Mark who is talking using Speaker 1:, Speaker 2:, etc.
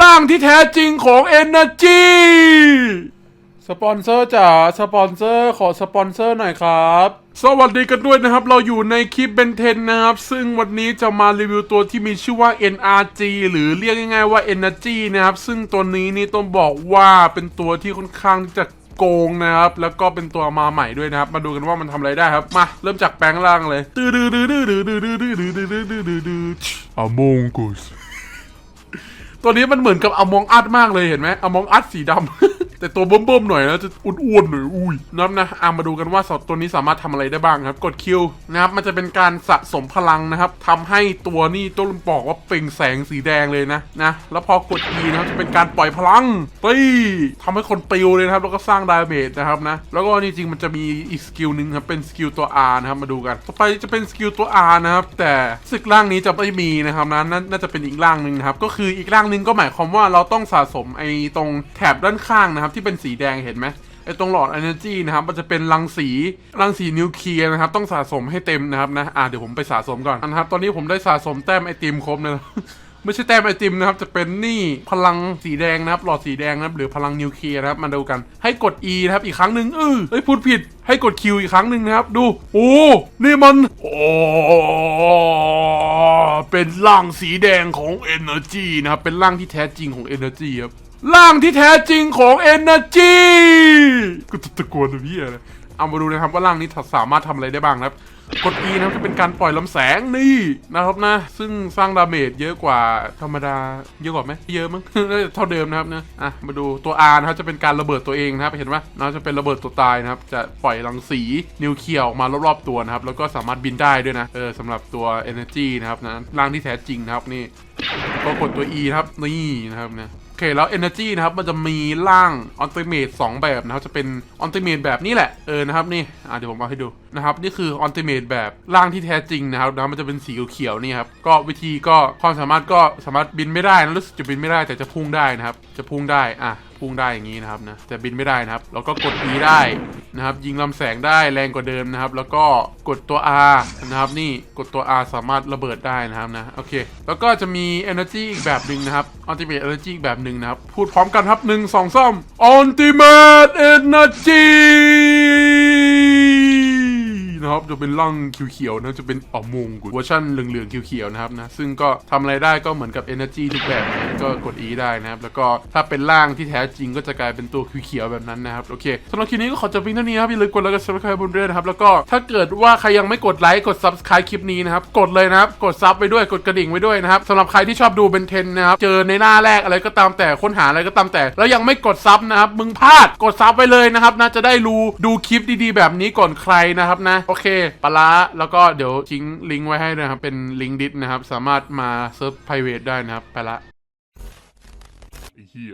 Speaker 1: ร่างที่แท้จริงของ Energy สปอนเซอร์จ๋าสปอนเซอร์ขอสปอนเซอร์หน่อยครับ สวัสดีกันด้วยนะครับ เราอยู่ในคลิปเบนเทนนะครับ ซึ่งวันนี้จะมารีวิวตัวที่มีชื่อว่า NRG หรือเรียกง่ายๆว่า Energy นะครับ ซึ่งตัวนี้นี่ต้องบอกว่าเป็นตัวที่ค่อนข้างจะโกงนะครับ แล้วก็เป็นตัวมาใหม่ด้วยนะครับ มาดูกันว่ามันทำอะไรได้ครับ มา เริ่มจากแปลงร่างเลยตื้อดื้อดื้อดื้อดื้อดื้อดื้อดื้อดื้อดื้อดื้อดื้อดื้อดื้ออมงกุส ตัวนี้มันเหมือนกับอมองอัดมากเลยเห็นไหมอมองอัดสีดำ แต่ตัวเบิ่มๆหน่อยนะจะอ้วนๆหน่อยอุ้ยนับนะอามาดูกันว่าสัตว์ตัวนี้สามารถทำอะไรได้บ้างครับ กดคิวนะครับมันจะเป็นการสะสมพลังนะครับทำให้ตัวนี้ต้นบอกว่าเปล่งแสงสีแดงเลยนะนะแล้วพอกด E นะครับจะเป็นการปล่อยพลังไปทำให้คนปิวเลยนะครับแล้วก็สร้างดาเมจนะครับนะแล้วก็จริงๆมันจะมีอีกสกิลหนึ่งครับเป็นสกิลตัว R นะครับมาดูกัน ต่อไปจะเป็นสกิลตัว R นะครับแต่ศึกร่างนี้จะไม่มีนะครับนะนั่นน่าจะเป็นอีกร่างหนึ่งนะครับก็คืออีกร่างหนึ่งก็หมายความว่าเราต้องสะสมไอ้ตรงแถบด้านข้างนะครับที่เป็นสีแดงเห็นไหมไอ้ตรงหลอด energy นะครับมันจะเป็นรังสีรังสีนิวเคลียร์นะครับต้องสะสมให้เต็มนะครับนะอ่าเดี๋ยวผมไปสะสมก่อนนะครับตอนนี้ผมได้สะสมแต้มไอติมครบเลยนะไม่ใช่แต้มไอติมนะครับจะเป็นนี่พลังสีแดงนะครับหลอดสีแดงนะครับหรือพลังนิวเคลียร์นะครับมาดูกันให้กด E นะครับอีกครั้งหนึ่งเออเอ้ยพูดผิดให้กด Q อีกครั้งหนึ่งนะครับดูโอ้นี่มันโอ้ เป็นร่างสีแดงของ Energy นะครับ เป็นร่างที่แท้จริงของ Energy ครับร่างที่แท้จริงของ Energy กูตะโกนพี่อะไร เอามาดูนะครับว่าร่างนี้สามารถทำอะไรได้บ้างนะครับกด E นะครับจะเป็นการปล่อยลำแสงนี่นะครับนะ ซึ่งสร้างดาเมจเยอะกว่าธรรมดาเยอะกว่าไหมเยอะมั้งเท่าเดิมนะครับนะอะมาดูตัว R นะครับจะเป็นการระเบิดตัวเองนะครับเห็นไหมนะจะเป็นระเบิดตัวตายนะครับ จะปล่อยรังสีนิวเคลียร์ออกมารอบๆตัวนะครับ แล้วก็สามารถบินได้ด้วยนะเออสำหรับตัว Energy นะครับนะร่างที่แท้จริงนะครับนี่ก็กดตัว E นะครับนี่นะครับเนี่ย อเคแล้ว Energy นะครับมันจะมีร่าง Ultimate 2แบบนะครับจะเป็น Ultimate แบบนี้แหละเออนะครับนี่อะเดี๋ยวผมเอาให้ดูนะครับนี่คือ Ultimate แบบร่างที่แท้จริงนะครับนะมันจะเป็นสีเขียวๆนี่ครับก็วิธีก็ความสามารถก็สามารถบินไม่ได้นะรู้สึกจะบินไม่ได้แต่จะพุ่งได้นะครับจะพุ่งได้อะพุ่งได้อย่างนี้นะครับนะแต่บินไม่ได้นะครับแล้วก็กด E ได้ นะครับยิงลำแสงได้แรงกว่าเดิมนะครับ แล้วก็กดตัว R นะครับนี่กดตัว R สามารถระเบิดได้นะครับนะโอเค แล้วก็จะมี Energy อีกแบบหนึ่งนะครับ Ultimate Energy อีกแบบหนึ่งนะครับ พูดพร้อมกันครับหนึ่งสองสาม Ultimate Energy นะครับจะเป็นร่างเขียวๆนะจะเป็นออมงกุเวอร์ชันเหลืองๆเขียวๆนะครับนะซึ่งก็ทำอะไรได้ก็เหมือนกับ Energy ทุกแบบก็กด E ได้นะครับแล้วก็ถ้าเป็นร่างที่แท้จริงก็จะกลายเป็นตัวเขียวๆแบบนั้นนะครับโอเคสำหรับคลิปนี้ก็ขอจบเพียงเท่านี้ครับอย่าลืมกดไลค์กด subscribe บนเรือนะครับแล้วก็ถ้าเกิดว่าใครยังไม่กดไลค์กด subscribe คลิปนี้นะครับกดเลยนะครับกดซับไปด้วยกดกระดิ่งไว้ด้วยนะครับสำหรับใครที่ชอบดูเบนเทนนะครับเจอในหน้าแรกอะไรก็ตามแต่ค้นหาอะไรก็ตามแต่ แล้วยังไม่กดซับนะครับมึงพลาดกดซับไปเลยนะครับนะจะได้รู้ดูคลิปดีๆ แบบนี้ก่อนใครนะครับนะโอเคปลาแล้วก็เดี๋ยวทิ้งลิงก์ไว้ให้นะครับ เป็นลิงก์ดิสนะครับ สามารถมาเซิร์ฟไพรเวทได้นะครับ ไปละไอ้เหี้ย